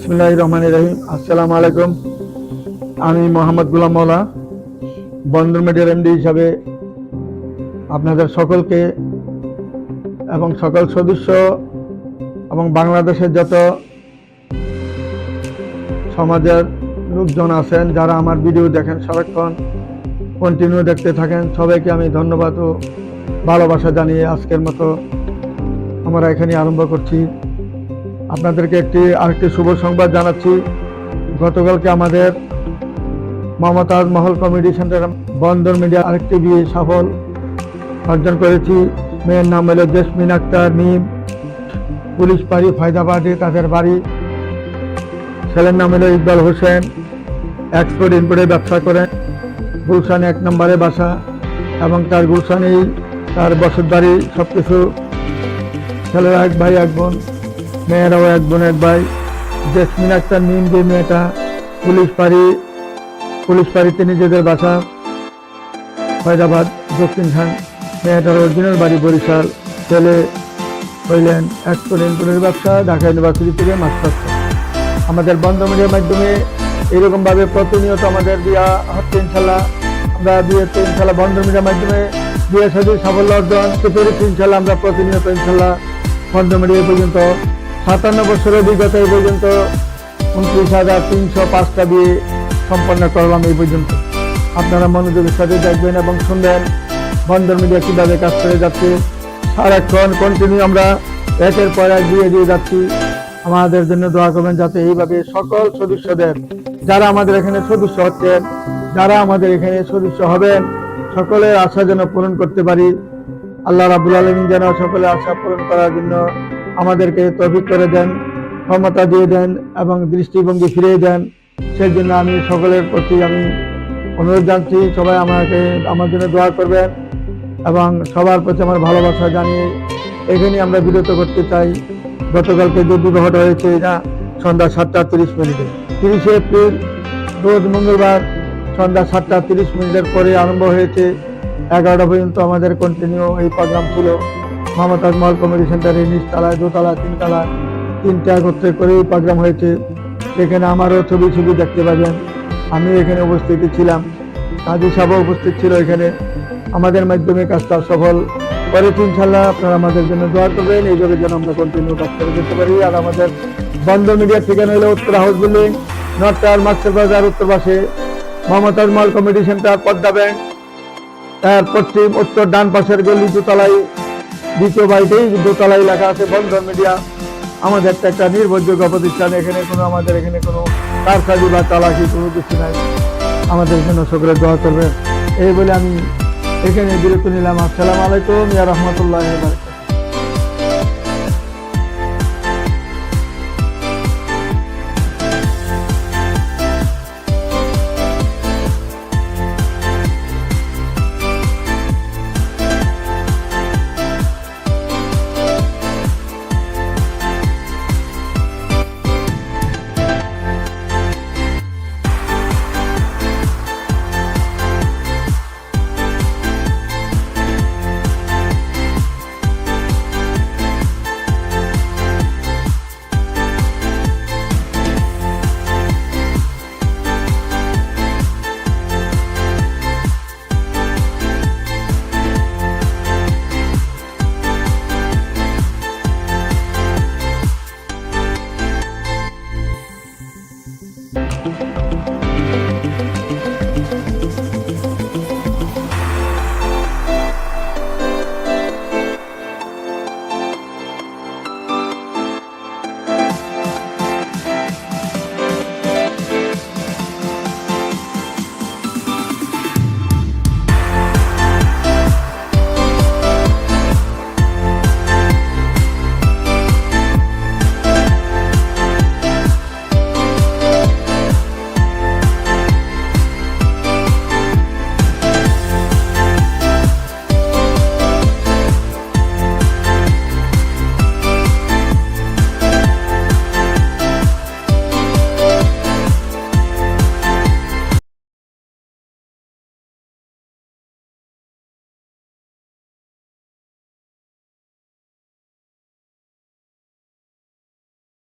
বিসমুল্লাহ রহমান রহিম। আসসালামু আলাইকুম। আমি মোহাম্মদ গুলাম মৌলা বন্দর মিডিয়ার এমডি হিসাবে আপনাদের সকলকে এবং সকল সদস্য এবং বাংলাদেশের যত সমাজের লোকজন আছেন, যারা আমার ভিডিও দেখেন, সারাক্ষণ কন্টিনিউ দেখতে থাকেন, সবাইকে আমি ধন্যবাদ ও ভালোবাসা জানিয়ে আজকের মতো আমরা এখানে আরম্ভ করছি। আপনাদেরকে একটি আরেকটি শুভ সংবাদ জানাচ্ছি। গতকালকে আমাদের মমতাজ মহল কমিটি সেন্টার বন্দর মিডিয়া আরেকটি বিয়ে সফল অর্জন করেছি। মেয়ের নাম হলো জেসমিন আক্তার মিম। পুলিশ বাড়ি ফায়দাবাদে তাদের বাড়ি। ছেলের নাম হলো ইকবাল হোসেন। এক্সপোর্ট ইম্পোর্টে ব্যবসা করেন গুলশানে এক নম্বরে বাসা এবং তার গুলশানেই তার বসত বাড়ি সব কিছু ছেলেরা এক ভাই, এক বোন। মেয়েরাও এক বোন এক ভাই। জেসমিন আক্তার মিম যে মেয়েটা, পুলিশ পাড়ি পুলিশ পাড়িতে নিজেদের বাসা ফয়দাবাদ দক্ষিণ খান। মেয়েটার অরিজিনাল বাড়ি বরিশাল। ছেলে হইলেন এক্সপোর্ট ইম্পোর্টের ব্যবসা, ঢাকা ইউনিভার্সিটি থেকে মাস্টার্স। আমাদের বন্ধ মিডিয়ার মাধ্যমে এরকমভাবে প্রতিনিয়ত আমাদের বিয়া হচ্ছে ইনশাল্লাহ। আমরা বিয়েতে ইনশাল্লাহ বন্ধ মিডিয়ার মাধ্যমে বিয়ে সাথে সাফল্য অর্জন। পেরেছি ইনশাল্লাহ আমরা প্রতিনিয়ত ইনশাল্লাহ বন্ধ মিডিয়া পর্যন্ত সাতান্ন বছরের অভিজ্ঞতা এই পর্যন্ত উনত্রিশ হাজার তিনশো পাঁচটা বিয়ে সম্পন্ন করলাম এই পর্যন্ত। আপনারা মনোযোগের সাথে দেখবেন এবং শুনবেন বন্দর মিডিয়া কীভাবে কাজ করে যাচ্ছে। সারাক্ষণ কন্টিনিউ আমরা একের পর এক দিয়ে দিয়ে যাচ্ছি। আমাদের জন্য দোয়া করবেন যাতে এইভাবে সকল সদস্যদের, যারা আমাদের এখানে সদস্য হচ্ছেন, যারা আমাদের এখানে সদস্য হবেন, সকলের আশা যেন পূরণ করতে পারি। আল্লাহ রাবুল আলমিন যেন সকলের আশা পূরণ করার জন্য আমাদেরকে তৌফিক করে দেন, ক্ষমতা দিয়ে দেন এবং দৃষ্টিভঙ্গি ফিরিয়ে দেন। সেই জন্য আমি সকলের প্রতি আমি অনুরোধ জানছি, সবাই আমাকে, আমার জন্য দোয়া করবেন এবং সবার প্রতি আমার ভালোবাসা জানিয়ে এখানে আমরা বিরত করতে চাই। গতকালকে যে হয়েছে না সন্ধ্যা সাতটা তিরিশ মিনিটে। তিরিশে এপ্রিল, রোজ মঙ্গলবার সন্ধ্যা সাতটা তিরিশ মিনিটের পরে আরম্ভ হয়েছে। এগারোটা পর্যন্ত আমাদের কন্টিনিউ এই প্রোগ্রাম ছিল। মমতাজ মহল কমিটি সেন্টারে নিচতলায় দোতলা তিনতলা তিনটা একত্রে করে এই প্রোগ্রাম হয়েছে। সেখানে আমারও ছবি ছবি দেখতে পাবেন। আমি এখানে উপস্থিত ছিলাম। কাজী সাহেব উপস্থিত ছিল এখানে। আমাদের মাধ্যমে কাজটা সফল করেছি ইনশাল্লাহ আপনারা আমাদের জন্য দোয়া করবেন। এইভাবে যেন আমরা কন্টিনিউ কাজ করে যেতে পারি। আর আমাদের বন্ধ মিডিয়ার ঠিকানা হলো উত্তর house building north tower master bazar উত্তর পাশে Mumtaz Mahal committee centre, Padma bank তার পশ্চিম উত্তর ডান পাশের গলি দোতলায় দ্বিতীয় বাড়িতেই দোতলায় লেখা আছে বন্ধন মিডিয়া। আমাদের একটা একটা নির্ভরযোগ্য প্রতিষ্ঠান, এখানে কোনো আমাদের এখানে কোনো কারসাজি বা চালাকি কোনো কিছু নাই। আমাদের এখানে সকলে দোয়া করবে এই বলে আমি এখানে বিরত নিলাম। আসসালামু আলাইকুম, ইয়া রহমতুল্লাহ